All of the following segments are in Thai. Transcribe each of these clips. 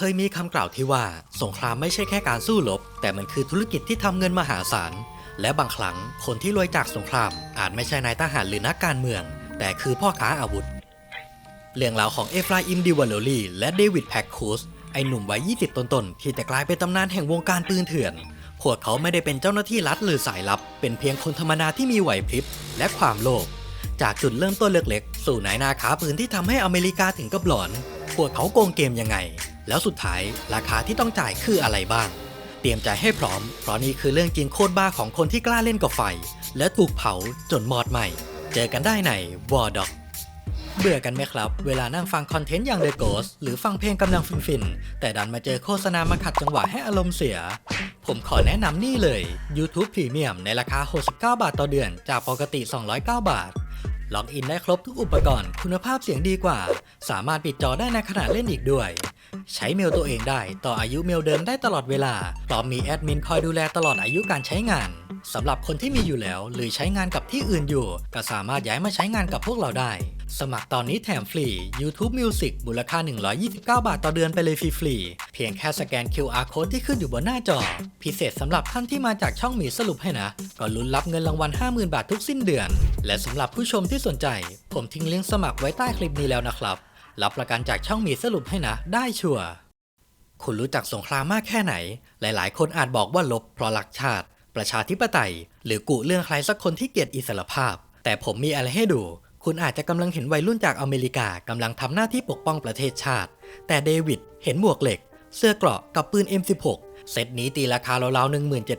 เคยมีคำกล่าวที่ว่าสงครามไม่ใช่แค่การสู้รบแต่มันคือธุรกิจที่ทำเงินมหาศาล และบางครั้งคนที่รวยจากสงคราม อาจไม่ใช่นายทหารหรือนักการเมือง แต่คือพ่อค้าอาวุธ เรื่องราวของเอฟราอิมดิวาโลลีและเดวิดแพ็กคูสไอหนุ่มวัย 20 ต้นๆ ที่จะกลายเป็นตำนานแห่งวงการปืนเถื่อน พวกเขาไม่ได้เป็นเจ้าหน้าที่รัฐหรือสายลับ เป็นเพียงคนธรรมดาที่มีไหวพริบและความโลภ จากจุดเริ่มต้นเล็กๆ สู่นายนาขาปืนที่ทำให้อเมริกาถึงกับหลอน วกเขาโกงเกมยังไง แล้วสุดท้ายราคาที่ต้องจ่ายคืออะไรบ้าง เตรียมใจให้พร้อม เพราะนี่คือเรื่องจริงโคตรบ้าของคนที่กล้าเล่นกับไฟ และถูกเผาจนมอดใหม่ เจอกันได้ในวอร์ด็อกเบื่อกันไหมครับ เวลานั่งฟังคอนเทนต์อย่าง The Ghost หรือฟังเพลงกำลังฟินๆ แต่ดันมาเจอโฆษณามาขัดจังหวะให้อารมณ์เสีย ผมขอแนะนำนี่เลย YouTube Premium ในราคา 69 บาทต่อเดือน จากปกติ 209 บาท ล็อกอินได้ครบทุกอุปกรณ์คุณภาพเสียงดีกว่า สามารถปิดจอได้ในขณะเล่นอีกด้วย ใช้เมลตัวเองได้ ต่ออายุเมลเดิมได้ตลอดเวลาพร้อมมีแอดมินคอยดูแลตลอดอายุการใช้งาน สำหรับคนที่มีอยู่แล้ว หรือใช้งานกับที่อื่นอยู่ ก็สามารถย้ายมาใช้งานกับพวกเราได้ สมัครตอนนี้แถมฟรี YouTube Music มูลค่า 129 บาทต่อเดือนไปเลยฟรีๆเพียงแค่สแกน QR Code ที่ขึ้นอยู่บนหน้าจอ พิเศษสำหรับท่านที่มาจากช่องหมีสรุปให้นะ ก็ลุ้นรับเงินรางวัล 50,000 บาททุกสิ้นเดือน และสำหรับผู้ชมที่สนใจ ผมทิ้งลิงก์สมัครไว้ใต้คลิปนี้แล้วนะครับ รับประกันจากช่องหมีสรุปให้นะ ได้ชัวร์คุณรู้จักสงครามมากแค่ไหน หลาย ๆ คนอาจบอกว่าลบเพราะรักชาติ ประชาธิปไตย หรือกุเรื่องใครสักคนที่เกลียดอิสรภาพ แต่ผมมีอะไรให้ดู คุณอาจจะกำลังเห็นวัยรุ่นจากอเมริกากำลังทำหน้าที่ปกป้องประเทศชาติ แต่เดวิดเห็นหมวกเหล็ก เสื้อเกราะกับปืน M16 เซตนี้ตีราคาราวๆ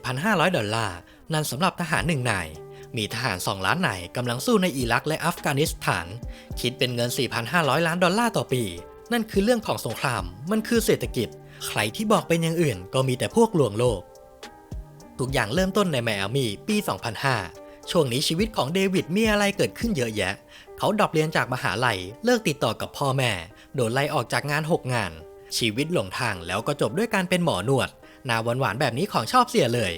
17,500 ดอลลาร์ นั่นสำหรับทหารหนึ่งนาย มีทหาร 2 ล้านนายกำลังสู้ในอิรักและอัฟกานิสถาน คิดเป็นเงิน 4,500 ล้านดอลลาร์ต่อปี นั่นคือเรื่องของสงคราม มันคือเศรษฐกิจ ใครที่บอกเป็นอย่างอื่นก็มีแต่พวกลวงโลก ทุกอย่างเริ่มต้นในไมอามีปี 2005 ช่วงนี้ชีวิตของเดวิดมีอะไรเกิดขึ้นเยอะแยะ เขาดรอปเรียนจากมหาลัย เลิกติดต่อกับพ่อแม่ โดนไล่ออกจากงาน 6 งาน ชีวิตหลงทางแล้วก็จบด้วยการเป็นหมอนวด นาหวานๆแบบนี้ของชอบเสียเลย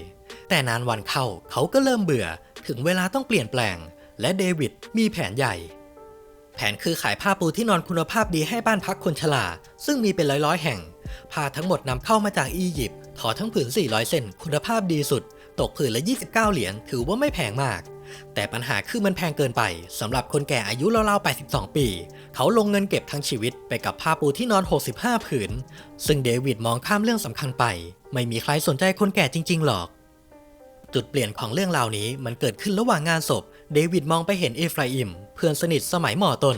แต่นานวันเข้าเขาก็เริ่มเบื่อ ถึงเวลาต้องเปลี่ยนแปลง และเดวิดมีแผนใหญ่ แผนคือขายผ้าปูที่นอนคุณภาพดีให้บ้านพักคนชราซึ่งมีเป็นร้อยๆแห่ง ผ้าทั้งหมดนำเข้ามาจากอียิปต์ ทอทั้งผืน 400 เซนคุณภาพดีสุด ตกผืนละ 29 เหรียญถือว่าไม่แพงมาก แต่ปัญหาคือมันแพงเกินไปสำหรับคนแก่อายุราวๆ 82 ปี เขาลงเงินเก็บทั้งชีวิตไปกับผ้าปูที่นอน 65 ผืน ซึ่งเดวิดมองข้ามเรื่องสำคัญไป ไม่มีใครสนใจคนแก่จริง ๆ หรอก จุดเปลี่ยนของเรื่องราวนี้มันเกิดขึ้นระหว่างงานศพ เดวิดมองไปเห็นเอฟราอิม พื่อนสนิทสมัยมอต้น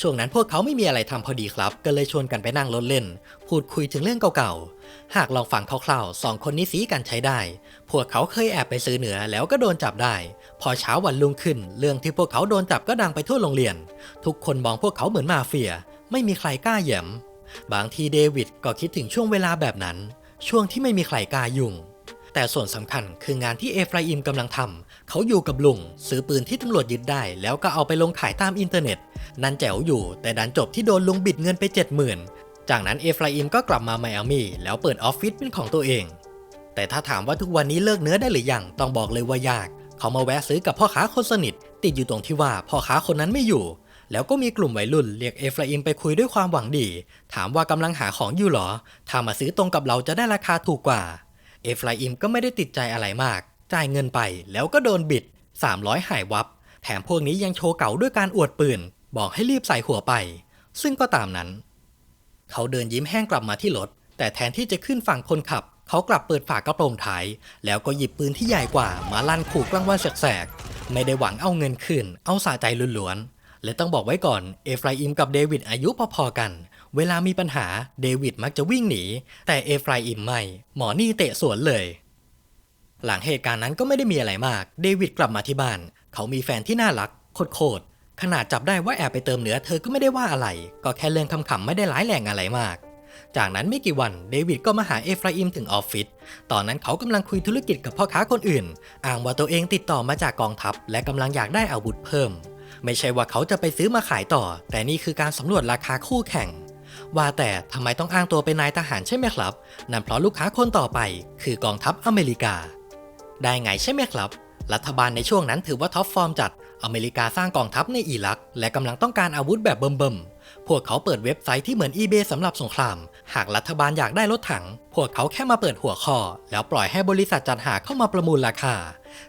ช่วงนั้นพวกเขาไม่มีอะไรทำพอดีครับ ก็เลยชวนกันไปนั่งรถเล่น พูดคุยถึงเรื่องเก่าๆ หากลองฟังคร่าวๆสองคนนี้สีกันใช้ได้ พวกเขาเคยแอบไปซื้อเหนือแล้วก็โดนจับได้ พอเช้าวันรุ่งขึ้น เรื่องที่พวกเขาโดนจับก็ดังไปทั่วโรงเรียน ทุกคนมองพวกเขาเหมือนมาเฟีย ไม่มีใครกล้าแหย้มบางทีเดวิดก็คิดถึงช่วงเวลาแบบนั้น ช่วงที่ไม่มีใครกล้ายุ่งแต่ส่วนสำคัญคืองานที่เอฟราอิมกำลังทำ เขาอยู่กับลุงซื้อปืนที่ตำรวจยึดได้ แล้วก็เอาไปลงขายตามอินเทอร์เน็ต นั่นแจ๋วอยู่ แต่ดันจบที่โดนลุงบิดเงินไป 70,000 จากนั้นเอฟราอิมก็กลับมาไมอามี่แล้วเปิดออฟฟิศเป็นของตัวเอง แต่ถ้าถามว่าทุกวันนี้เลิกเนื้อได้หรือยังต้องบอกเลยว่ายาก เขามาแวะซื้อกับพ่อค้าคนสนิท ติดอยู่ตรงที่ว่าพ่อค้าคนนั้นไม่อยู่ แล้วก็มีกลุ่มวัยรุ่นเรียกเอฟราอิมไปคุยด้วยความหวังดี ถามว่ากำลังหาของอยู่หรอถ้ามาซื้อตรงกับเราจะได้ราคาถูกกว่า เอฟราอิมก็ไม่ได้ติดใจอะไรมาก จ่ายเงินไปแล้วก็โดนบิด 300 หายวับ แถมพวกนี้ยังโชว์เก่าด้วยการอวดปืน บอกให้รีบใส่หัวไป ซึ่งก็ตามนั้น เขาเดินยิ้มแห้งกลับมาที่รถ แต่แทนที่จะขึ้นฝั่งคนขับ เขากลับเปิดฝากระโปรงท้าย แล้วก็หยิบปืนที่ใหญ่กว่ามาลั่นขู่กลางวันแสกๆ ไม่ได้หวังเอาเงินคืน เอาสะใจล้วนๆ และต้องบอกไว้ก่อน เอฟราอิมกับเดวิดอายุพอๆกัน เวลามีปัญหา เดวิดมักจะวิ่งหนี แต่เอฟราอิมไม่ หมอนี่เตะสวนเลย หลังเหตุการณ์นั้นก็ไม่ได้มีอะไรมาก เดวิดกลับมาที่บ้าน เขามีแฟนที่น่ารักโคตรขนาดจับได้ว่าแอบไปเติมเนื้อเธอก็ไม่ได้ว่าอะไร ก็แค่เรื่องคำๆไม่ได้ร้ายแรงอะไรมาก จากนั้นไม่กี่วันเดวิดก็มาหาเอฟราอิมถึงออฟฟิศ ตอนนั้นเขากำลังคุยธุรกิจกับพ่อค้าคนอื่น อ้างว่าตัวเองติดต่อมาจากกองทัพ และกำลังอยากได้อาวุธเพิ่ม ไม่ใช่ว่าเขาจะไปซื้อมาขายต่อ แต่นี่คือการสำรวจราคาคู่แข่ง ว่าแต่ทำไมต้องอ้างตัวเป็นนายทหารใช่ไหมครับ นั่นเพราะลูกค้าคนต่อไป คือกองทัพอเมริกา ได้ไงใช่ไหมครับ รัฐบาลในช่วงนั้นถือว่าท็อปฟอร์มจัด อเมริกาสร้างกองทัพในอิรัก และกำลังต้องการอาวุธแบบเบิ่มๆ พวกเขาเปิดเว็บไซต์ที่เหมือน eBay สำหรับสงคราม หากรัฐบาลอยากได้รถถัง พวกเขาแค่มาเปิดหัวข้อ แล้วปล่อยให้บริษัทจัดหาเข้ามาประมูลราคา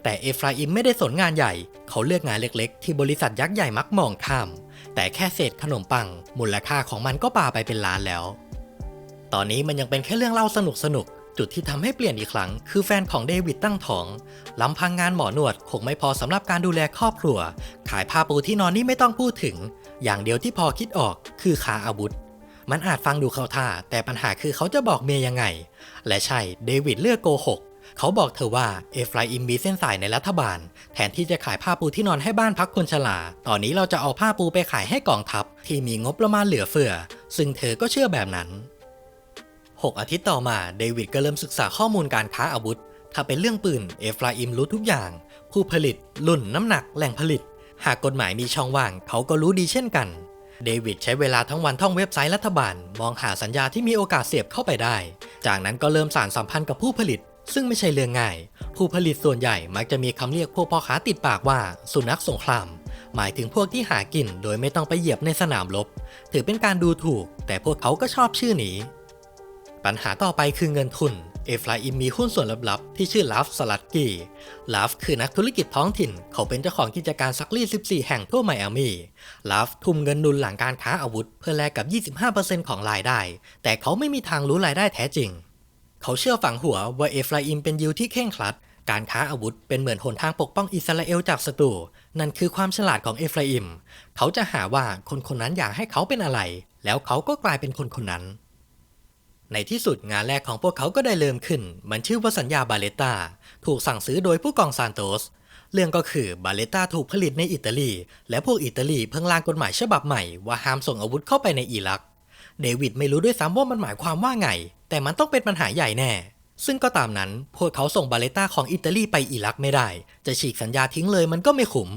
แต่เอฟราอิมไม่ได้สนงานใหญ่ เขาเลือกงานเล็กๆ ที่บริษัทยักษ์ใหญ่มักมองข้าม แต่แค่เศษขนมปัง มูลค่าของมันก็ปาไปเป็นล้านแล้ว ตอนนี้มันยังเป็นแค่เรื่องเล่าสนุกๆ จุดที่ทำให้เปลี่ยนอีกครั้งคือแฟนของเดวิดตั้งท้องลำพังงานหมอนวดคงไม่พอสำหรับการดูแลครอบครัว ขายผ้าปูที่นอนนี่ไม่ต้องพูดถึง อย่างเดียวที่พอคิดออกคือขาอาวุธ มันอาจฟังดูเข้าท่า แต่ปัญหาคือเขาจะบอกเมียยังไง และใช่เดวิดเลือกโกหกเขาบอกเธอว่าเอฟราอิมมีเส้นสายในรัฐบาล แทนที่จะขายผ้าปูที่นอนให้บ้านพักคนชรา ตอนนี้เราจะเอาผ้าปูไปขายให้กองทัพ ที่มีงบประมาณเหลือเฟือ ซึ่งเธอก็เชื่อแบบนั้น 6 อาทิตย์ต่อมาเดวิดก็เริ่มศึกษาข้อมูลการค้าอาวุธ ถ้าเป็นเรื่องปืนเอฟราอิมรู้ทุกอย่าง ผู้ผลิต รุ่นน้ำหนักแหล่งผลิต หากกฎหมายมีช่องว่าง เขาก็รู้ดีเช่นกัน เดวิดใช้เวลาทั้งวันท่องเว็บไซต์รัฐบาล มองหาสัญญาที่มีโอกาสเสียบเข้าไปได้ จากนั้นก็เริ่มสานสัมพันธ์กับผู้ผลิต ซึ่งไม่ใช่เรื่องง่าย ผู้ผลิตส่วนใหญ่มักจะมีคำเรียกพวกพ่อค้าติดปากว่า สุนัขสงครามหมายถึงพวกที่หากินโดยไม่ต้องไปเหยียบในสนามรบ ถือเป็นการดูถูก แต่พวกเขาก็ชอบชื่อนี้ ปัญหาต่อไปคือเงินทุน เอฟราอิมมีหุ้นส่วนลับๆ ที่ชื่อลาฟสลัดกี้ลาฟคือนักธุรกิจท้องถิ่น เขาเป็นเจ้าของกิจการซักรีด14 แห่งทั่วไมอามีลาฟทุ่มเงินนุนหลังการค้าอาวุธ เพื่อแลกกับ 25%ของรายได้ แต่เขาไม่มีทางรู้รายได้แท้จริง เขาเชื่อฝังหัวว่าเอฟราอิมเป็นยิวที่เข่งครัด การค้าอาวุธเป็นเหมือนหนทางปกป้องอิสราเอลจากศัตรูนั่นคือความฉลาดของเอฟราอิม เขาจะหาว่าคนคนนั้นอยากให้เขาเป็นอะไร แล้วเขาก็กลายเป็นคนคนนั้น ในที่สุดงานแรกของพวกเขาก็ได้เริ่มขึ้น มันชื่อว่าสัญญาบาเลตาถูกสั่งซื้อโดยผู้กองซานโตส เรื่องก็คือบาเลตาถูกผลิตในอิตาลี และพวกอิตาลีเพิ่งร่างกฎหมายฉบับใหม่ว่าห้ามส่งอาวุธเข้าไปในอิรัก เดวิดไม่รู้ด้วยซ้ำว่ามันหมายความว่าไง แต่มันต้องเป็นปัญหาใหญ่แน่ ซึ่งก็ตามนั้น พวกเขาส่งบาเลตาของอิตาลีไปอิรักไม่ได้ จะฉีกสัญญาทิ้งเลยมันก็ไม่ขุม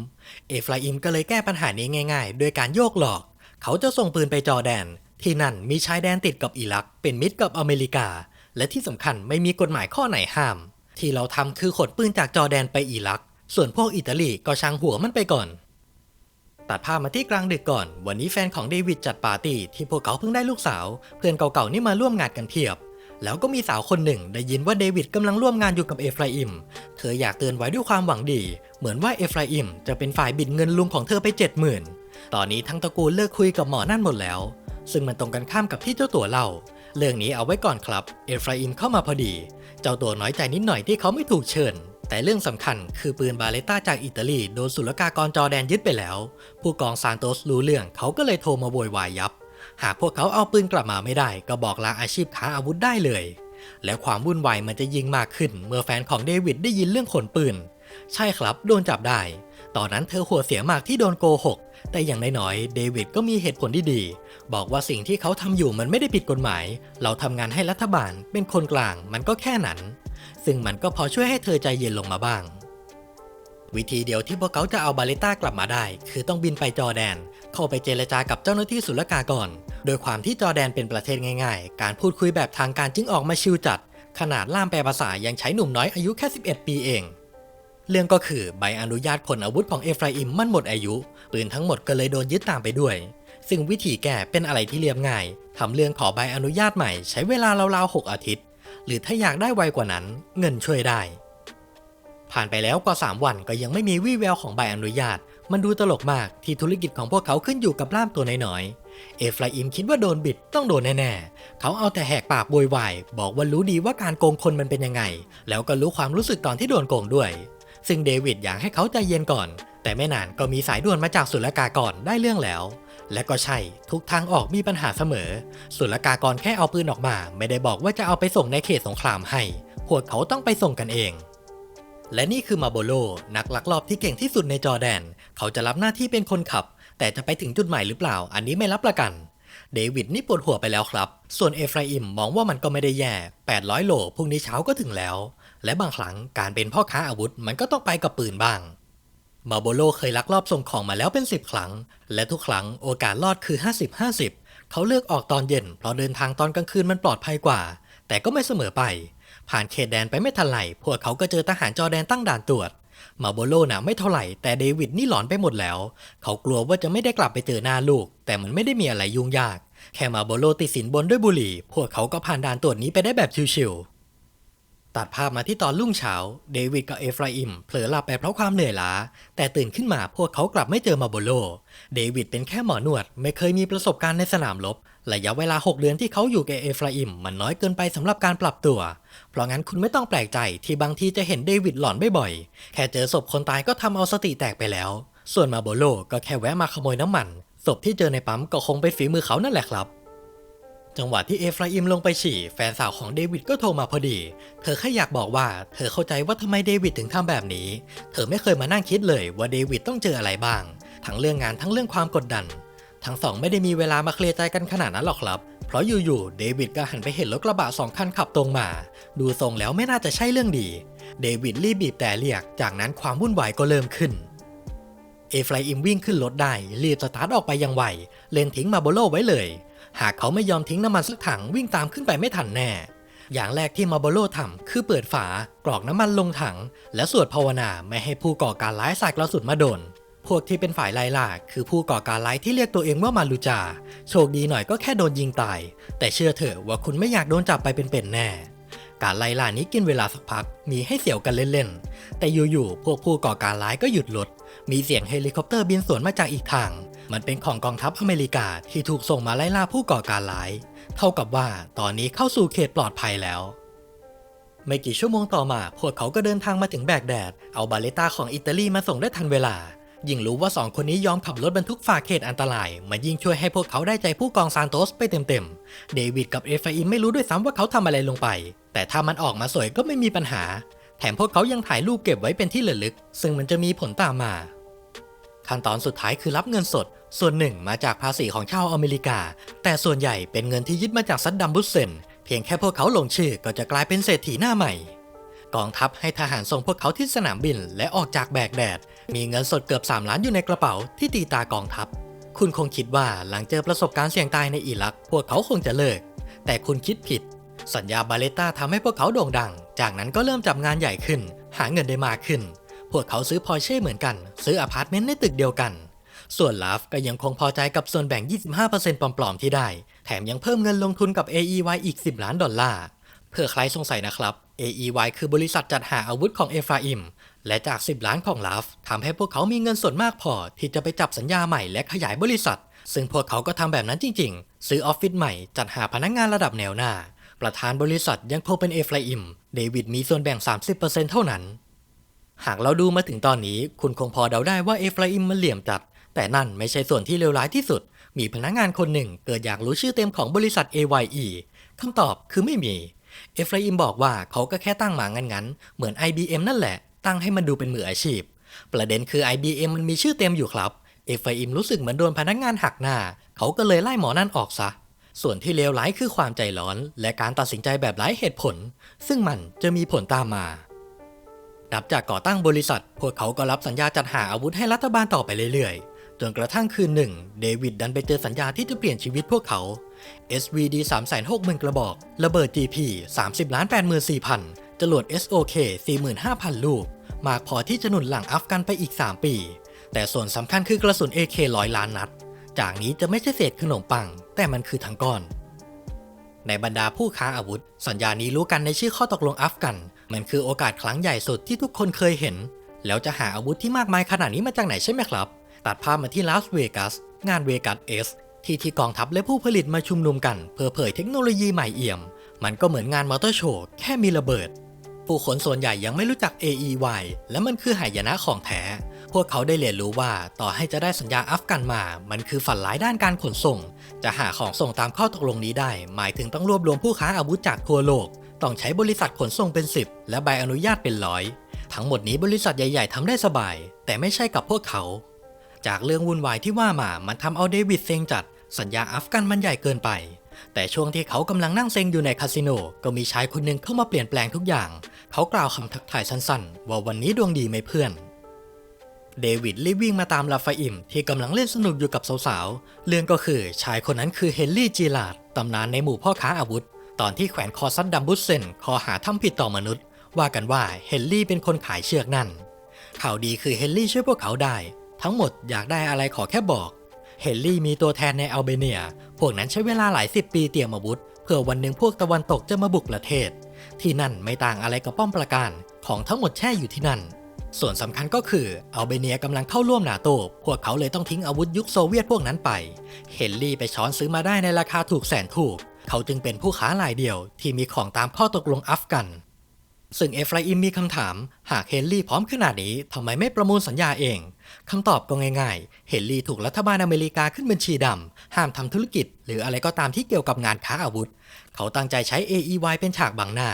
เอฟราอิมก็เลยแก้ปัญหานี้ง่ายๆด้วยการโยกหลอก เขาจะส่งปืนไปจอแดน ที่นั่นมีชายแดนติดกับอิรัก เป็นมิตรกับอเมริกา และที่สำคัญไม่มีกฎหมายข้อไหนห้าม ที่เราทำคือขนปืนจากจอแดนไปอิรัก ส่วนพวกอิตาลีก็ช่างหัวมันไปก่อน ตัดภาพมาที่กลางดึกก่อน วันนี้แฟนของเดวิดจัดปาร์ตี้ที่พวกเขาเพิ่งได้ลูกสาว เพื่อนเก่าๆนี่มาร่วมงานกันเพียบ แล้วก็มีสาวคนหนึ่งได้ยินว่าเดวิดกำลังร่วมงานอยู่กับเอฟราอิม เธออยากเตือนไว้ด้วยความหวังดี เหมือนว่าเอฟราอิมจะเป็นฝ่ายบิดเงินลุงของเธอไปเจ็ดหมื่นตอนนี้ทั้งตระกูลเลิกคุยกับหมอนั่นหมดแล้ว ซึ่งมันตรงกันข้ามกับที่เจ้าตัวเล่า เรื่องนี้เอาไว้ก่อนครับ เอฟราอิมเข้ามาพอดี เจ้าตัวน้อยใจนิดหน่อยที่เขาไม่ถูกเชิญ แต่เรื่องสำคัญคือปืนบาเลต้าจากอิตาลีโดนศุลกากรจอแดนยึดไปแล้ว ผู้กองซานโตสรู้เรื่องเขาก็เลยโทรมาโวยวายยับ หากพวกเขาเอาปืนกลับมาไม่ได้ ก็บอกลาอาชีพค้าอาวุธได้เลย และความวุ่นวายมันจะยิ่งมากขึ้น เมื่อแฟนของเดวิดได้ยินเรื่องขนปืน ใช่ครับโดนจับได้ ตอนนั้นเธอหัวเสียมากที่โดนโกหก แต่อย่างน้อยๆเดวิดก็มีเหตุผลที่ดีบอกว่าสิ่งที่เขาทำอยู่มันไม่ได้ผิดกฎหมาย เราทำงานให้รัฐบาลเป็นคนกลางมันก็แค่นั้น ซึ่งมันก็พอช่วยให้เธอใจเย็นลงมาบ้าง วิธีเดียวที่พวกเขาจะเอาบาเลต้ากลับมาได้ คือต้องบินไปจอแดน เข้าไปเจรจากับเจ้าหน้าที่ศุลกากร โดยความที่จอแดนเป็นประเทศง่ายๆ การพูดคุยแบบทางการจึงออกมาชิวจัด ขนาดล่ามแปลภาษายังใช้หนุ่มน้อยอายุแค่ 11 ปีเอง เรื่องก็คือใบอนุญาตขนอาวุธของเอฟราอิมมันหมดอายุ ปืนทั้งหมดก็เลยโดนยึดตามไปด้วย ซึ่งวิธีแก้เป็นอะไรที่เรียบง่ายทำเรื่องขอใบอนุญาตใหม่ใช้เวลาราวๆ6อาทิตย์ หรือถ้าอยากได้ไวกว่านั้น เงินช่วยได้ ผ่านไปแล้วกว่า 3 วันก็ยังไม่มีวี่แววของใบอนุญาต มันดูตลกมากที่ธุรกิจของพวกเขาขึ้นอยู่กับล่ามตัวน้อยๆ เอฟราอิมคิดว่าโดนบิดต้องโดนแน่ๆ เขาเอาแต่แหกปากโวยวายบอกว่ารู้ดีว่าการโกงคนมันเป็นยังไง แล้วก็รู้ความรู้สึกตอนที่โดนโกงด้วย ซึ่งเดวิดอยากให้เขาใจเย็นก่อน แต่ไม่นานก็มีสายด่วนมาจากศุลกากรได้เรื่องแล้ว และก็ใช่ทุกทางออกมีปัญหาเสมอ ศุลกากรแค่เอาปืนออกมา ไม่ได้บอกว่าจะเอาไปส่งในเขตสงครามให้พวกเขาต้องไปส่งกันเอง และนี่คือมาโบโล นักลักลอบที่เก่งที่สุดในจอแดน เขาจะรับหน้าที่เป็นคนขับ แต่จะไปถึงจุดหมายหรือเปล่า อันนี้ไม่รับประกันเดวิดนี่ปวดหัวไปแล้วครับ ส่วนเอฟราอิมมองว่ามันก็ไม่ได้แย่ 800 โลพรุ่งนี้เช้าก็ถึงแล้ว และบางครั้งการเป็นพ่อค้าอาวุธมันก็ต้องไปกับปืนบ้างมาโบโลเคยลักลอบส่งของมาแล้วเป็น 10 ครั้ง และทุกครั้งโอกาสรอดคือ 50-50 เขาเลือกออกตอนเย็น เพราะเดินทางตอนกลางคืนมันปลอดภัยกว่า แต่ก็ไม่เสมอไป ผ่านเขตแดนไปไม่ทันไหลพวกเขาก็เจอทหารจอแดนตั้งด่านตรวจมาโบโลน่ะไม่เท่าไหร่แต่เดวิดนี่หลอนไปหมดแล้ว เขากลัวว่าจะไม่ได้กลับไปเจอหน้าลูก แต่มันไม่ได้มีอะไรยุ่งยาก แค่มาโบโลติดสินบนด้วยบุหรี่ พวกเขาก็ผ่านด่านตรวจนี้ไปได้แบบชิวๆ ตัดภาพมาที่ตอนรุ่งเช้า เดวิดกับเอฟราอิมเผลอหลับไปเพราะความเหนื่อยล้า แต่ตื่นขึ้นมาพวกเขากลับไม่เจอมาโบโล เดวิดเป็นแค่หมอนวด ไม่เคยมีประสบการณ์ในสนามรบระยะเวลา 6 เดือนที่เขาอยู่กับเอฟราอิมมันน้อยเกินไปสำหรับการปรับตัว เพราะงั้นคุณไม่ต้องแปลกใจที่บางทีจะเห็นเดวิดหลอนบ่อยๆ แค่เจอศพคนตายก็ทำเอาสติแตกไปแล้ว ส่วนมาโบโลก็แค่แวะมาขโมยน้ำมันศพที่เจอในปั๊มก็คงเป็นฝีมือเขานั่นแหละครับ จังหวะที่เอฟราอิมลงไปฉี่ แฟนสาวของเดวิดก็โทรมาพอดี เธอแค่อยากบอกว่า เธอเข้าใจว่าทำไมเดวิดถึงทำแบบนี้ เธอไม่เคยมานั่งคิดเลยว่าเดวิดต้องเจออะไรบ้าง ทั้งเรื่องงานทั้งเรื่องความกดดัน ทั้งสองไม่ได้มีเวลามาเคลียร์ใจกันขนาดนั้นหรอกครับ เพราะอยู่ๆเดวิดก็หันไปเห็นรถกระบะสองคันขับตรงมา ดูทรงแล้วไม่น่าจะใช่เรื่องดี เดวิดรีบบีบแต่เรียก จากนั้นความวุ่นวายก็เริ่มขึ้นเอฟราอิมวิ่งขึ้นรถได้รีบสตาร์ทออกไปอยังไวเลนทิ้งมาโบโลไว้เลย หากเขาไม่ยอมทิ้งน้ำมันสักถังวิ่งตามขึ้นไปไม่ทันแน่ อย่างแรกที่มาโบโลทำคือเปิดฝากรอกน้ำมันลงถัง และสวดภาวนาไม่ให้ผู้ก่อการร้ายสาดกระสุนมาโดน พวกที่เป็นฝ่ายไล่ล่าคือผู้ก่อการร้ายที่เรียกตัวเองว่ามาลูจา โชคดีหน่อยก็แค่โดนยิงตาย แต่เชื่อเถอะว่าคุณไม่อยากโดนจับไปเป็นๆแน่การไล่ล่านี้กินเวลาสักพัก มีให้เสี่ยวกันเล่นๆ แต่อยู่ๆ พวกผู้ก่อการร้ายก็หยุดรถ มีเสียงเฮลิคอปเตอร์บินสวนมาจากอีกทาง มันเป็นของกองทัพอเมริกาที่ถูกส่งมาไล่ล่าผู้ก่อการร้าย เท่ากับว่าตอนนี้เข้าสู่เขตปลอดภัยแล้ว ไม่กี่ชั่วโมงต่อมา พวกเขาก็เดินทางมาถึงแบกแดด เอาบาเลต้าของอิตาลีมาส่งได้ทันเวลา ยิ่งรู้ว่าสองคนนี้ยอมขับรถบรรทุกฝ่าเขตอันตราย มันยิ่งช่วยให้พวกเขาได้ใจผู้กองซานโตสไปเต็มๆ เดวิดกับเอฟราอิมไม่รู้ด้วยซ้ำว่าเขาทำอะไรลงไป แต่ถ้ามันออกมาสวยก็ไม่มีปัญหา แถมพวกเขายังถ่ายรูปเก็บไว้เป็นที่ระลึก ซึ่งมันจะมีผลตามมา ขั้นตอนสุดท้ายคือรับเงินสด ส่วนหนึ่งมาจากภาษีของชาวอเมริกา แต่ส่วนใหญ่เป็นเงินที่ยึดมาจากซัดดัมบุสเซนเพียงแค่พวกเขาลงชื่อก็จะกลายเป็นเศรษฐีหน้าใหม่ กองทัพให้ทหารส่งพวกเขาที่สนามบินและออกจากแบกแดด มีเงินสดเกือบ 3 ล้านอยู่ในกระเป๋าที่ตีตากองทัพ คุณคงคิดว่าหลังเจอประสบการณ์เสี่ยงตายในอิรัก พวกเขาคงจะเลิก แต่คุณคิดผิด สัญญาบาเลต้าทำให้พวกเขาโด่งดัง จากนั้นก็เริ่มจับงานใหญ่ขึ้น หาเงินได้มากขึ้น วกเขาซื้อพอร์เช่เหมือนกัน ซื้ออพาร์ตเมนต์ในตึกเดียวกัน ส่วนลาฟก็ยังคงพอใจกับส่วนแบ่ง 25%ปลอมๆที่ได้ แถมยังเพิ่มเงินลงทุนกับ AEY อีก 10 ล้านดอลลาร์เพื่อใครสงสัยนะครับ AEY คือบริษัทจัดหาอาวุธของเอฟราอิม และจาก 10 ล้านของลาฟทำให้พวกเขามีเงินส่วนมากพอ ที่จะไปจับสัญญาใหม่และขยายบริษัท ซึ่งพวกเขาก็ทำแบบนั้นจริง ๆ ซื้อออฟฟิศใหม่จัดหาพนักงานระดับแนวหน้า ประธานบริษัทยังคงเป็นเอฟราอิม เดวิดมีส่วนแบ่ง 30%เท่านั้น หากเราดูมาถึงตอนนี้คุณคงพอเดาได้ว่าเอฟราอิมมันเหลี่ยมจัด แต่นั่นไม่ใช่ส่วนที่เลวร้ายที่สุด มีพนักงานคนหนึ่งเกิดอยากรู้ชื่อเต็มของบริษัท AYE คำตอบคือไม่มี เอฟราอิมบอกว่าเขาก็แค่ตั้งหมางั้นๆ เหมือน IBM นั่นแหละ ตั้งให้มันดูเป็นมืออาชีพ ประเด็นคือ IBM มันมีชื่อเต็มอยู่ครับ เอฟราอิมรู้สึกเหมือนโดนพนักงานหักหน้า เขาก็เลยไล่หมอนั่นออกซะ ส่วนที่เลวร้ายคือความใจร้อน และการตัดสินใจแบบไร้เหตุผล ซึ่งมันจะมีผลตามมา นับจากก่อตั้งบริษัท พวกเขาก็รับสัญญาจัดหาอาวุธให้รัฐบาลต่อไปเรื่อยๆ จนกระทั่งคืนหนึ่ง เดวิดดันไปเจอสัญญาที่จะเปลี่ยนชีวิตพวกเขา SVD 3 6 0 0 0กระบอก ระเบิด GP 30ล้าน84,000 จรวด SOK 45,000 ลูก มากพอที่จะหนุนหลังอัฟกันไปอีก 3 ปี แต่ส่วนสำคัญคือกระสุน AK ร้อยล้านนัด จากนี้จะไม่ใช่เศษขนมปัง แต่มันคือทั้งก้อน ในบรรดาผู้ค้าอาวุธ สัญญานี้รู้กันในชื่อข้อตกลงอัฟกัน มันคือโอกาสครั้งใหญ่สุดที่ทุกคนเคยเห็น แล้วจะหาอาวุธที่มากมายขนาดนี้มาจากไหนใช่ไหมครับ ตัดภาพมาที่ลาสเวกัสงานเวกัสเอสที่ที่กองทัพและผู้ผลิตมาชุมนุมกัน เพื่อเผยเทคโนโลยีใหม่เอี่ยม มันก็เหมือนงานมอเตอร์โชว์แค่มีระเบิด ผู้คนส่วนใหญ่ยังไม่รู้จัก AEY และมันคือหายนะของแท้ พวกเขาได้เรียนรู้ว่าต่อให้จะได้สัญญาอัฟกันมา มันคือฝันร้ายด้านการขนส่ง จะหาของส่งตามข้อตกลงนี้ได้ หมายถึงต้องรวบรวมผู้ค้าอาวุธจากทั่วโลก ต้องใช้บริษัทขนส่งเป็น 10 และใบอนุญาตเป็นร้อย ทั้งหมดนี้บริษัทใหญ่ ๆทำได้สบาย แต่ไม่ใช่กับพวกเขา จากเรื่องวุ่นวายที่ว่ามามันทำเอาเดวิดเซ็งจัด สัญญาอัฟกันมันใหญ่เกินไป แต่ช่วงที่เขากำลังนั่งเซ็งอยู่ในคาสิโนก็มีชายคนหนึ่งเข้ามาเปลี่ยนแปลงทุกอย่าง เขากล่าวคำทักทายสั้นๆ ว่าวันนี้ดวงดีไหมเพื่อนเดวิดรีบวิ่งมาตามลาฟาอิมที่กำลังเล่นสนุกอยู่กับสาวๆ เรื่องก็คือชายคนนั้นคือเฮนรี่จีลาดตำนานในหมู่พ่อค้าอาวุธ ตอนที่แขวนคอซัดดัมบุสเซนคอหาทำผิดต่อมนุษย์ ว่ากันว่าเฮนรี่เป็นคนขายเชือกนั่น ข่าวดีคือเฮนรี่ช่วยพวกเขาได้ ทั้งหมดอยากได้อะไรขอแค่บอก เฮนรี่มีตัวแทนในอัลเบเนีย พวกนั้นใช้เวลาหลายสิบปีเตรียมอาวุธ เพื่อวันหนึ่งพวกตะวันตกจะมาบุกประเทศ ที่นั่นไม่ต่างอะไรกับป้อมปราการของทั้งหมดแช่อยู่ที่นั่น ส่วนสำคัญก็คืออัลเบเนียกำลังเข้าร่วมนาโต พวกเขาเลยต้องทิ้งอาวุธยุคโซเวียตพวกนั้นไป เฮนรี่ไปช้อนซื้อมาได้ในราคาถูกแสนถูก เขาจึงเป็นผู้ค้ารายเดียวที่มีของตามข้อตกลงอัฟกัน ซึ่งเอฟราอิมมีคำถาม หากเฮนรี่พร้อมขนาดนี้ทำไมไม่ประมูลสัญญาเองคำตอบก็ง่ายๆ เฮนรี่ถูกรัฐบาลอเมริกาขึ้นบัญชีดำห้ามทำธุรกิจ หรืออะไรก็ตามที่เกี่ยวกับงานค้าอาวุธ เขาตั้งใจใช้ AEY เป็นฉากบังหน้า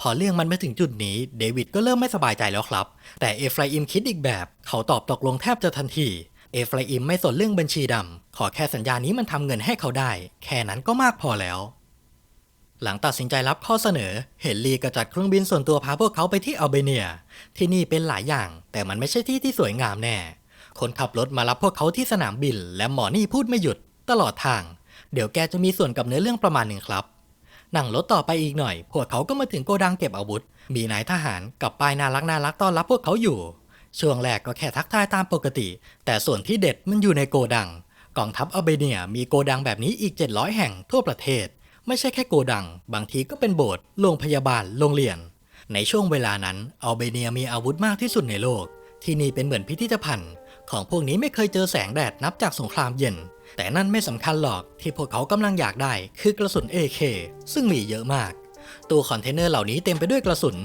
พอเรื่องมันมาถึงจุดนี้ เดวิดก็เริ่มไม่สบายใจแล้วครับ แต่เอฟราอิมคิดอีกแบบ เขาตอบตกลงแทบจะทันที เอฟราอิมไม่สนเรื่องบัญชีดำ ขอแค่สัญญานี้มันทำเงินให้เขาได้ แค่นั้นก็มากพอแล้ว หลังตัดสินใจรับข้อเสนอ เฮนรี่ก็จัดเครื่องบินส่วนตัวพาพวกเขาไปที่อัลเบเนีย ที่นี่เป็นหลายอย่าง แต่มันไม่ใช่ที่ที่สวยงามแน่ คนขับรถมารับพวกเขาที่สนามบิน และหมอนี่พูดไม่หยุด ตลอดทาง เดี๋ยวแกจะมีส่วนกับเนื้อเรื่องประมาณหนึ่งครับ นั่งรถต่อไปอีกหน่อย พวกเขาก็มาถึงโกดังเก็บอาวุธ มีนายทหารกับป้ายน่ารักน่ารักต้อนรับพวกเขาอยู่ ช่วงแรกก็แค่ทักทายตามปกติ แต่ส่วนที่เด็ดมันอยู่ในโกดัง กองทัพอเบเนียมีโกดังแบบนี้อีก 700 แห่งทั่วประเทศ ไม่ใช่แค่โกดัง บางทีก็เป็นโบสถ์โรงพยาบาลโรงเรียน ในช่วงเวลานั้นอเบเนียมีอาวุธมากที่สุดในโลก ที่นี่เป็นเหมือนพิพิธภัณฑ์ ของพวกนี้ไม่เคยเจอแสงแดดนับจากสงครามเย็น แต่นั่นไม่สำคัญหรอกที่พวกเขากำลังอยากได้คือกระสุน AK ซึ่งมีเยอะมากตู้คอนเทนเนอร์เหล่านี้เต็มไปด้วยกระสุน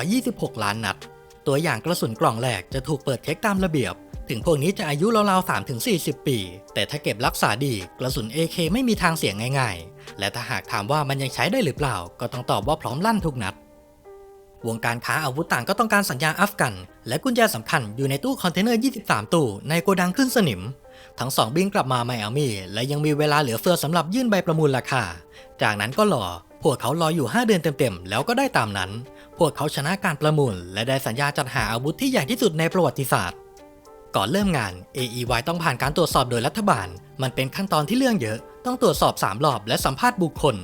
126 ล้านนัด ตัวอย่างกระสุนกล่องแรกจะถูกเปิดเช็คตามระเบียบ ถึงพวกนี้จะอายุราวๆ3-40 ปี แต่ถ้าเก็บรักษาดีกระสุน AK ไม่มีทางเสียงง่ายๆ และถ้าหากถามว่ามันยังใช้ได้หรือเปล่า ก็ต้องตอบว่าพร้อมลั่นทุกนัด วงการค้าอาวุธต่างก็ต้องการสัญญาอัฟกัน และกุญแจสำคัญอยู่ในตู้คอนเทนเนอร์ 23 ตู้ในโกดังขึ้นสนิม ทั้งสองบินกลับมาไมอามี่และยังมีเวลาเหลือเฟือสำหรับยื่นใบประมูลราคา จากนั้นก็รอพวกเขารออยู่ 5 เดือนเต็มๆ แล้วก็ได้ตามนั้น พวกเขาชนะการประมูล และได้สัญญาจัดหาอาวุธที่ใหญ่ที่สุดในประวัติศาสตร์ ก่อนเริ่มงาน AEY ต้องผ่านการตรวจสอบโดยรัฐบาล มันเป็นขั้นตอนที่เรื่องเยอะ ต้องตรวจสอบ 3 รอบและสัมภาษณ์บุคคล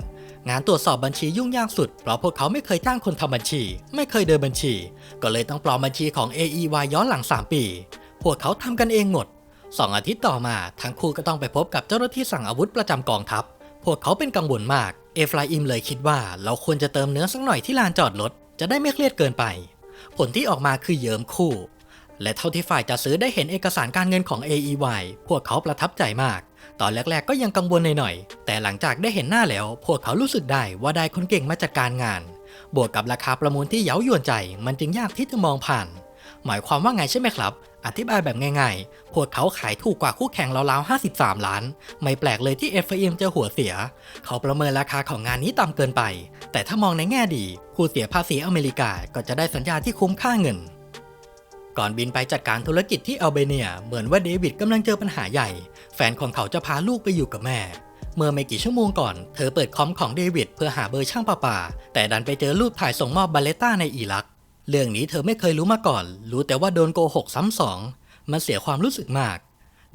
งานตรวจสอบบัญชียุ่งยากสุด เพราะพวกเขาไม่เคยจ้างคนทำบัญชี ไม่เคยเดินบัญชี ก็เลยต้องปลอมบัญชีของ AEY ย้อนหลัง 3 ปี พวกเขาทำกันเองหมดสองอาทิตย์ต่อมาทั้งคู่ก็ต้องไปพบกับเจ้าหน้าที่สั่งอาวุธประจำกองทัพ พวกเขาเป็นกังวลมาก เอฟราอิมเลยคิดว่า เราควรจะเติมเนื้อสักหน่อยที่ลานจอดรถ จะได้ไม่เครียดเกินไป ผลที่ออกมาคือเยิมคู่ และเท่าที่ฝ่ายจะซื้อได้เห็นเอกสารการเงินของ AEY พวกเขาประทับใจมาก ตอนแรกๆก็ยังกังวลหน่อยๆ แต่หลังจากได้เห็นหน้าแล้ว พวกเขารู้สึกได้ว่าได้คนเก่งมาจัดการงาน บวกกับราคาประมูลที่เย้ายวนใจ มันจึงยากที่จะมองผ่าน หมายความว่าไงใช่ไหมครับ อธิบายแบบง่ายๆ พวกเขาขายถูกกว่าคู่แข่งราวๆ 53 ล้าน ไม่แปลกเลยที่ FIM จะหัวเสีย เขาประเมินราคาของงานนี้ต่ำเกินไป แต่ถ้ามองในแง่ดีผู้เสียภาษีอเมริกาก็จะได้สัญญาที่คุ้มค่าเงิน ก่อนบินไปจัดการธุรกิจที่อัลเบเนีย เหมือนว่าเดวิดกำลังเจอปัญหาใหญ่ แฟนของเขาจะพาลูกไปอยู่กับแม่ เมื่อไม่กี่ชั่วโมงก่อน เธอเปิดคอมของเดวิดเพื่อหาเบอร์ช่างประปา แต่ดันไปเจอรูปถ่ายส่งมอบบาเลต้าในอิรัก เรื่องนี้เธอไม่เคยรู้มาก่อน รู้แต่ว่าโดนโกหกซ้ำสอง มันเสียความรู้สึกมาก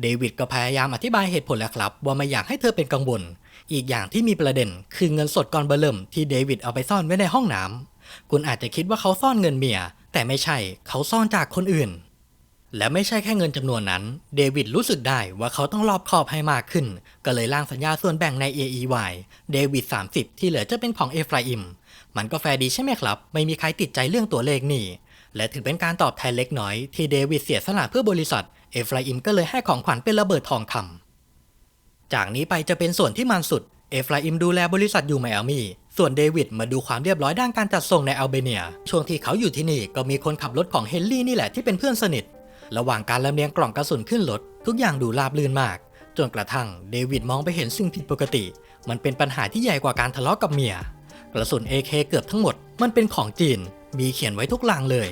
เดวิดก็พยายามอธิบายเหตุผลแล้วครับ ว่าไม่อยากให้เธอเป็นกังวล อีกอย่างที่มีประเด็น คือเงินสดก่อนเบอร์เริ่มที่เดวิดเอาไปซ่อนไว้ในห้องน้ำคุณอาจจะคิดว่าเขาซ่อนเงินเมีย แต่ไม่ใช่ เขาซ่อนจากคนอื่น และไม่ใช่แค่เงินจำนวนนั้น เดวิดรู้สึกได้ว่าเขาต้องรอบคอบให้มากขึ้นก็เลยร่างสัญญาส่วนแบ่งใน AEY เดวิด 30 ที่เหลือจะเป็นของเอฟราอิม มันก็แฟร์ดีใช่ไหมครับ ไม่มีใครติดใจเรื่องตัวเลขนี่ และถือเป็นการตอบแทนเล็กน้อยที่เดวิดเสียสละเพื่อบริษัท เอฟราอิมก็เลยให้ของขวัญเป็นระเบิดทองคำจากนี้ไปจะเป็นส่วนที่มันสุด เอฟราอิมดูแลบริษัทอยู่ไมอามีส่วนเดวิดมาดูความเรียบร้อยด้านการจัดส่งในอัลเบเนีย ช่วงที่เขาอยู่ที่นี่ก็มีคนขับรถของเฮนรี่นี่แหละที่เป็นเพื่อนสนิท ระหว่างการลำเลียงกล่องกระสุนขึ้นรถทุกอย่างดูราบรื่นมาก จนกระทั่งเดวิดมองไปเห็นสิ่งผิดปกติ มันเป็นปัญหาที่ใหญ่กว่าการทะเลาะกับเมีย ระสุน AK เกือบทั้งหมดมันเป็นของจีน มีเขียนไว้ทุกลางเลย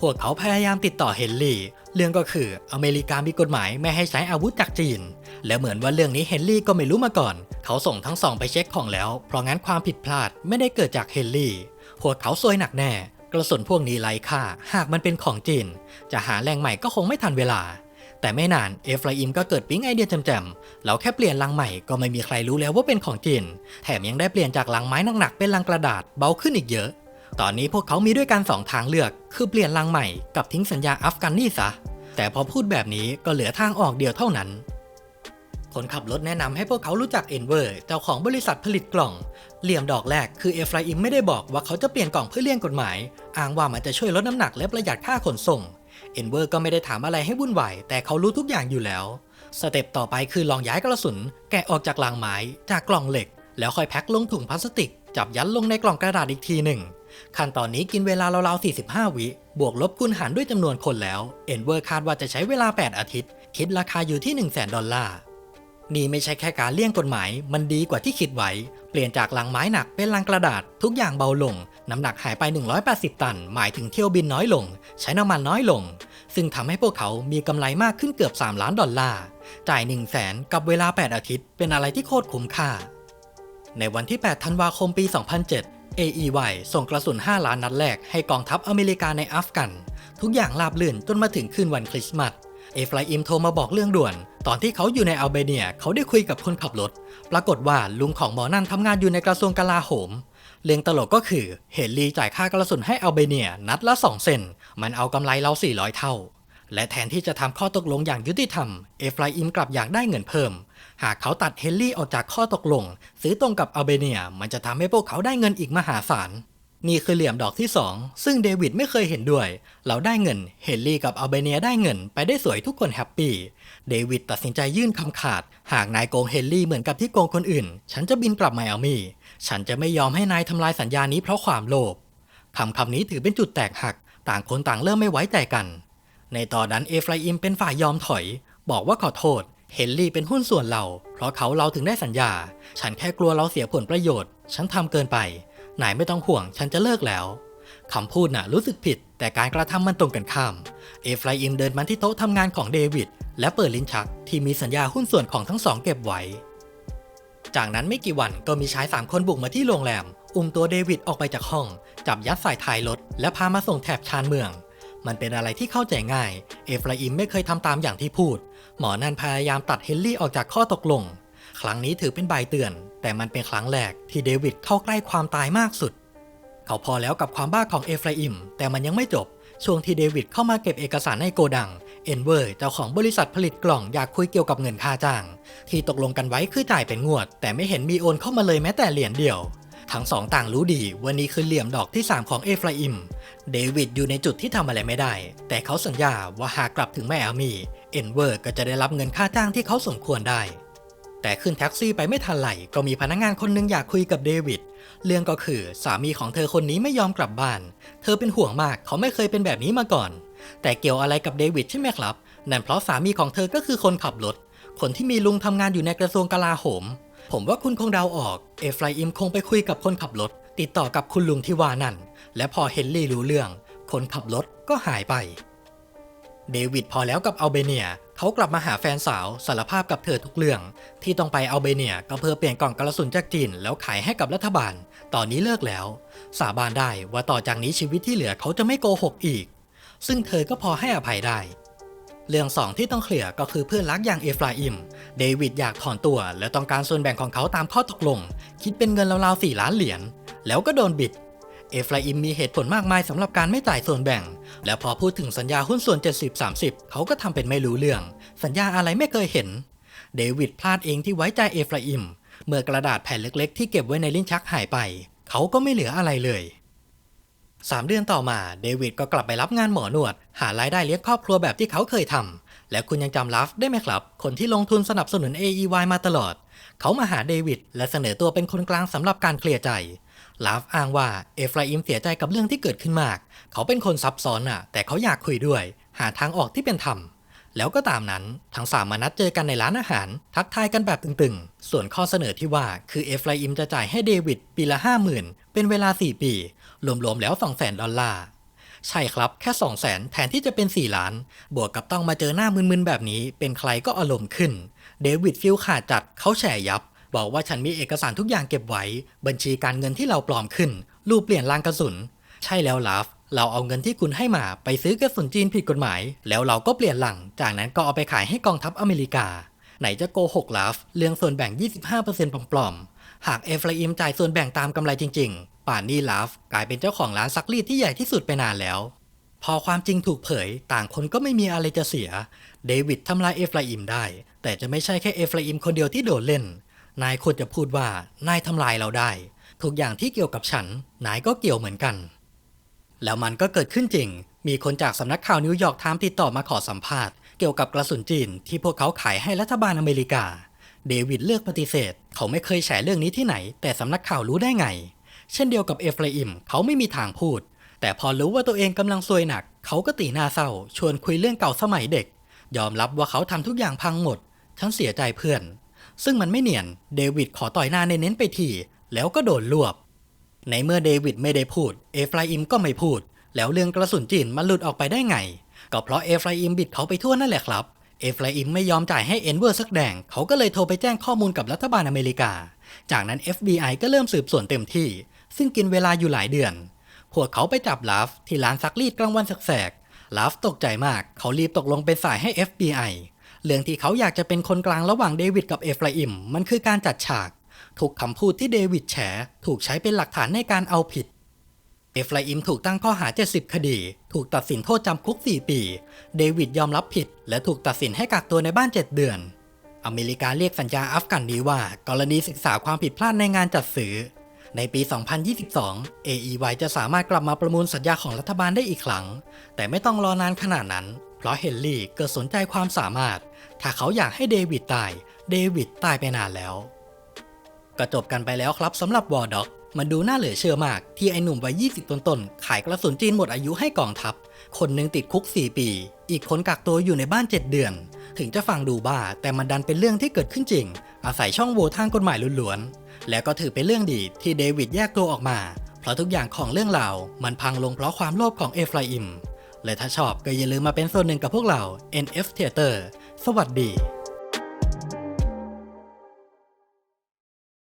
พวกเขาพยายามติดต่อเฮนรี่ เรื่องก็คืออเมริกามีกฎหมายไม่ให้ใช้อาวุธจากจีน และเหมือนว่าเรื่องนี้เฮนรี่ก็ไม่รู้มาก่อน เขาส่งทั้งสองไปเช็คของแล้ว เพราะงั้นความผิดพลาดไม่ได้เกิดจากเฮนรี่ พวกเขาซวยหนักแน่ กระสุนพวกนี้ไร้ค่า หากมันเป็นของจีน จะหาแหล่งใหม่ก็คงไม่ทันเวลา แต่ไม่นานเอฟราอิมก็เกิดปิ๊งไอเดียแจ่มๆเราแค่เปลี่ยนลังใหม่ก็ไม่มีใครรู้แล้วว่าเป็นของจีนแถมยังได้เปลี่ยนจากลังไม้หนักๆเป็นลังกระดาษเบาขึ้นอีกเยอะ ตอนนี้พวกเขามีด้วยกันสองทางเลือก คือเปลี่ยนลังใหม่กับทิ้งสัญญาอัฟกันนี่ซะ แต่พอพูดแบบนี้ก็เหลือทางออกเดียวเท่านั้นคนขับรถแนะนำให้พวกเขารู้จักเอ็นเวอร์เจ้าของบริษัทผลิตกล่อง เหลี่ยมดอกแรกคือเอฟราอิมไม่ได้บอกว่าเขาจะเปลี่ยนกล่องเพื่อเลี่ยงกฎหมาย อ้างว่ามันจะช่วยลดน้ำหนักและประหยัดค่าขนส่ง เอนเวอร์ก็ไม่ได้ถามอะไรให้วุ่นวายแต่เขารู้ทุกอย่างอยู่แล้ว สเต็ปต่อไปคือลองย้ายกระสุน แกะออกจากรางไม้จากกล่องเหล็ก แล้วค่อยแพ็คลงถุงพลาสติก จับยัดลงในกล่องกระดาษอีกทีหนึ่งขั้นตอนนี้กินเวลาราวๆ 45 วิ บวกลบคูณหารด้วยจำนวนคนแล้ว เอนเวอร์คาดว่าจะใช้เวลา 8 อาทิตย์ คิดราคาอยู่ที่ 1 0 0 0 0แดอลลาร์ นี่ไม่ใช่แค่การเลี่ยงกฎหมาย มันดีกว่าที่คิดไว้ เปลี่ยนจากลังไม้หนักเป็นลังกระดาษ ทุกอย่างเบาลง น้ำหนักหายไป 180 ตัน หมายถึงเที่ยวบินน้อยลง ใช้น้ำมันน้อยลง ซึ่งทำให้พวกเขามีกำไรมากขึ้นเกือบ 3 ล้านดอลลาร์ จ่าย 1 0 0 0 0แสนกับเวลา 8 อาทิตย์ เป็นอะไรที่โคตรคุ้มค่า ในวันที่ 8 ธันวาคมปี 2007 AEY ส่งกระสุน 5 ล้านนัดแรกให้กองทัพอเมริกาในอัฟกัน ทุกอย่างราบรื่นจนมาถึงคืนวันคริสต์มาสเอฟไลอิมโทรมาบอกเรื่องด่วน ตอนที่เขาอยู่ในอัลเบเนีย เขาได้คุยกับคนขับรถ ปรากฏว่าลุงของหมอนั่นทำงานอยู่ในกระทรวงกลาโหม เรื่องตลกก็คือเฮนรีจ่ายค่ากระสุนให้อัลเบเนียนัดละ 2 เซน มันเอากำไรเรา 400 เท่า และแทนที่จะทำข้อตกลงอย่างยุติธรรม เอฟไลอิมกลับอยากได้เงินเพิ่ม หากเขาตัดเฮนรี่ออกจากข้อตกลง ซื้อตรงกับอัลเบเนียมันจะทำให้พวกเขาได้เงินอีกมหาศาลนี่คือเหลี่ยมดอกที่ 2 ซึ่งเดวิดไม่เคยเห็นด้วย เราได้เงิน เฮนรี่กับอัลเบเนียได้เงิน ไปได้สวยทุกคนแฮปปี้ เดวิดตัดสินใจยื่นคำขาด หากนายโกงเฮนรี่เหมือนกับที่โกงคนอื่น ฉันจะบินกลับไมอามี่ ฉันจะไม่ยอมให้นายทำลายสัญญานี้เพราะความโลภคำคำนี้ถือเป็นจุดแตกหัก ต่างคนต่างเริ่มไม่ไว้ใจกัน ในตอนนั้นเอฟราอิมเป็นฝ่ายยอมถอย บอกว่าขอโทษ เฮนรี่เป็นหุ้นส่วนเรา เพราะเขาเราถึงได้สัญญา ฉันแค่กลัวเราเสียผลประโยชน์ ฉันทำเกินไป นายไม่ต้องห่วง ฉันจะเลิกแล้วคำพูดน่ะรู้สึกผิด แต่การกระทำมันตรงกันข้าม เอฟราอิมเดินมาที่โต๊ะทำงานของเดวิดและเปิดลิ้นชักที่มีสัญญาหุ้นส่วนของทั้งสองเก็บไว้ จากนั้นไม่กี่วันก็มีชายสามคนบุกมาที่โรงแรม อุ้มตัวเดวิดออกไปจากห้อง จับยัดใส่ท้ายรถ และพามาส่งแถบชานเมือง มันเป็นอะไรที่เข้าใจง่าย เอฟราอิมไม่เคยทำตามอย่างที่พูด หมอนั่นพยายามตัดเฮนรี่ออกจากข้อตกลง ครั้งนี้ถือเป็นใบเตือน แต่มันเป็นครั้งแรกที่เดวิดเข้าใกล้ความตายมากสุด เขาพอแล้วกับความบ้าของเอฟราอิมแต่มันยังไม่จบ ช่วงที่เดวิดเข้ามาเก็บเอกสารในโกดัง เอ็นเวอร์เจ้าของบริษัทผลิตกล่องอยากคุยเกี่ยวกับเงินค่าจ้าง ที่ตกลงกันไว้คือจ่ายเป็นงวด แต่ไม่เห็นมีโอนเข้ามาเลยแม้แต่เหรียญเดียว ทั้งสองต่างรู้ดีว่านี่คือเหลี่ยมดอกที่ 3 ของเอฟราอิม เดวิดอยู่ในจุดที่ทำอะไรไม่ได้ แต่เขาสัญญาว่าหากกลับถึงแม่อามี เอ็นเวอร์ก็จะได้รับเงินค่าจ้างที่เขาสมควรได้ แต่ขึ้นแท็กซี่ไปไม่ทันไหลก็มีพนักงานคนหนึงอยากคุยกับเดวิด เรื่องก็คือสามีของเธอคนนี้ไม่ยอมกลับบ้าน เธอเป็นห่วงมากเขาไม่เคยเป็นแบบนี้มาก่อน แต่เกี่ยวอะไรกับเดวิดใช่ไหมครับ นั่นเพราะสามีของเธอก็คือคนขับรถ คนที่มีลุงทำงานอยู่ในกระทรวงกลาโหม ผมว่าคุณคงเดาออก เอฟราอิมคงไปคุยกับคนขับรถ ติดต่อกับคุณลุงที่ว่านั่น และพอเฮนรี่รู้เรื่อง คนขับรถก็หายไป เดวิดพอแล้วกับอัลเบเนียเขากลับมาหาแฟนสาวสารภาพกับเธอทุกเรื่อง ที่ต้องไปอัลเบเนียก็เพื่อเปลี่ยนกล่องกระสุนจากจีนแล้วขายให้กับรัฐบาล ตอนนี้เลิกแล้ว สาบานได้ว่าต่อจากนี้ชีวิตที่เหลือเขาจะไม่โกหกอีก ซึ่งเธอก็พอให้อภัยได้ เรื่องสองที่ต้องเคลียร์ก็คือเพื่อนรักอย่างเอฟราอิม เดวิดอยากถอนตัว และต้องการส่วนแบ่งของเขาตามข้อตกลง คิดเป็นเงินราวๆ4ล้านเหรียญแล้วก็โดนบิด เอฟราอิมมีเหตุผลมากมายสำหรับการไม่จ่ายส่วนแบ่ง และพอพูดถึงสัญญาหุ้นส่วน 70-30 เขาก็ทำเป็นไม่รู้เรื่อง สัญญาอะไรไม่เคยเห็น เดวิดพลาดเองที่ไว้ใจเอฟราอิม เมื่อกระดาษแผ่นเล็กๆ ที่เก็บไว้ในลิ้นชักหายไป เขาก็ไม่เหลืออะไรเลยสามเดือนต่อมาเดวิดก็กลับไปรับงานหมอนวด หารายได้เลี้ยงครอบครัวแบบที่เขาเคยทำและคุณยังจำลัฟได้ไหมครับ คนที่ลงทุนสนับสนุน AEY มาตลอด เขามาหาเดวิดและเสนอตัวเป็นคนกลางสำหรับการเคลียร์ใจ ลาฟอ้างว่าเอฟราอิมเสียใจกับเรื่องที่เกิดขึ้นมาก เขาเป็นคนซับซ้อนอะ แต่เขาอยากคุยด้วย หาทางออกที่เป็นธรรม แล้วก็ตามนั้น ทั้งสามมานัดเจอกันในร้านอาหาร ทักทายกันแบบตึงๆ ส่วนข้อเสนอที่ว่าคือเอฟราอิมจะจ่ายให้เดวิดปีละห้าหมื่นเป็นเวลา 4 ปี รวมๆแล้ว2 0 0 0 0 0ดอลลาร์ใช่ครับ แค่ 2 0 0 0 0 0แทนที่จะเป็น 4 ล้าน บวกกับต้องมาเจอหน้ามึนๆ แบบนี้ เป็นใครก็อารมณ์ขึ้น เดวิดฟิลขาดจัดเขาแฉยับ บอกว่าฉันมีเอกสารทุกอย่างเก็บไว้ บัญชีการเงินที่เราปลอมขึ้น รูปเปลี่ยนรางกระสุน ใช่แล้วลาฟ เราเอาเงินที่คุณให้มาไปซื้อกระสุนจีนผิดกฎหมาย แล้วเราก็เปลี่ยนหลัง จากนั้นก็เอาไปขายให้กองทัพอเมริกา ไหนจะโกหกลาฟ เรื่องส่วนแบ่ง 25%ปลอมๆ หากเอฟราอิมจ่ายส่วนแบ่งตามกำไรจริง ๆ ป่านนี้ลาฟกลายเป็นเจ้าของร้านซักรีดที่ใหญ่ที่สุดไปนานแล้วพพอความจริงถูกเผย ต่างคนก็ไม่มีอะไรจะเสีย เดวิดทำลายเอฟราอิมได้ แต่จะไม่ใช่แค่เอฟราอิมคนเดียวที่โดดเล่น นายควรจะพูดว่านายทำลายเราได้ ทุกอย่างที่เกี่ยวกับฉัน นายก็เกี่ยวเหมือนกัน แล้วมันก็เกิดขึ้นจริง มีคนจากสำนักข่าวนิวยอร์กไทม์ติดต่อมาขอสัมภาษณ์เกี่ยวกับกระสุนจีนที่พวกเขาขายให้รัฐบาลอเมริกา เดวิดเลือกปฏิเสธ เขาไม่เคยแฉเรื่องนี้ที่ไหน แต่สำนักข่าวรู้ได้ไง เช่นเดียวกับเอฟราอิมเขาไม่มีทางพูด แต่พอรู้ว่าตัวเองกำลังซวยหนัก เขาก็ตีหน้าเศร้า ชวนคุยเรื่องเก่าสมัยเด็ก ยอมรับว่าเขาทำทุกอย่างพังหมด ฉันเสียใจเพื่อน ซึ่งมันไม่เนียน เดวิดขอต่อยหน้าในเน้นไปที แล้วก็โดนรวบ ในเมื่อเดวิดไม่ได้พูด เอฟราอิมก็ไม่พูด แล้วเรื่องกระสุนจีนมันหลุดออกไปได้ไง ก็เพราะเอฟราอิมบิดเขาไปทั่วนั่นแหละครับ เอฟราอิมไม่ยอมจ่ายให้เอนเวอร์สักแดง เขาก็เลยโทรไปแจ้งข้อมูลกับรัฐบาลอเมริกา จากนั้น FBI ก็เริ่มสืบสวนเต็มที่ ซึ่งกินเวลาอยู่หลายเดือน พวกเขาไปจับลาฟที่ร้านซักรีดกลางวันแสกๆลาฟตกใจมาก เขารีบตกลงเป็นสายให้ FBI เรื่องที่เขาอยากจะเป็นคนกลางระหว่างเดวิดกับเอฟราอิมมันคือการจัดฉากทุกคำพูดที่เดวิดแฉถูกใช้เป็นหลักฐานในการเอาผิด เอฟราอิมถูกตั้งข้อหา 70 คดี ถูกตัดสินโทษจำคุก 4 ปี เดวิดยอมรับผิด และถูกตัดสินให้กักตัวในบ้าน 7 เดือน อเมริกาเรียกสัญญาอัฟกันนี้ว่า กรณีศึกษาความผิดพลาดในงานจัดซื้อ ในปี 2022 AEY จะสามารถกลับมาประมูลสัญญาของรัฐบาลได้อีกครั้ง แต่ไม่ต้องรอนานขนาดนั้น เพราะเฮนรี่เกิดสนใจความสามารถ ถ้าเขาอยากให้เดวิดตาย เดวิดตายไปนานแล้ว ก็จบกันไปแล้วครับสำหรับวอร์ด็อก มันดูน่าเหลือเชื่อมาก ที่ไอ้หนุ่มวัย 20 ต้นๆ ขายกระสุนจีนหมดอายุให้กองทัพ คนหนึ่งติดคุก 4 ปี อีกคนกักตัวอยู่ในบ้าน 7 เดือน ถึงจะฟังดูบ้า แต่มันดันเป็นเรื่องที่เกิดขึ้นจริง อาศัยช่องโหว่ทางกฎหมายล้วนๆ แล้วก็ถือเป็นเรื่องดีที่เดวิดแยกตัวออกมา เพราะทุกอย่างของเรื่องราวมันพังลงเพราะความโลภของเอฟราอิม และถ้าชอบก็อย่าลืมมาเป็นส่วนหนึ่งกับพวกเรา NF Theater สวัสดี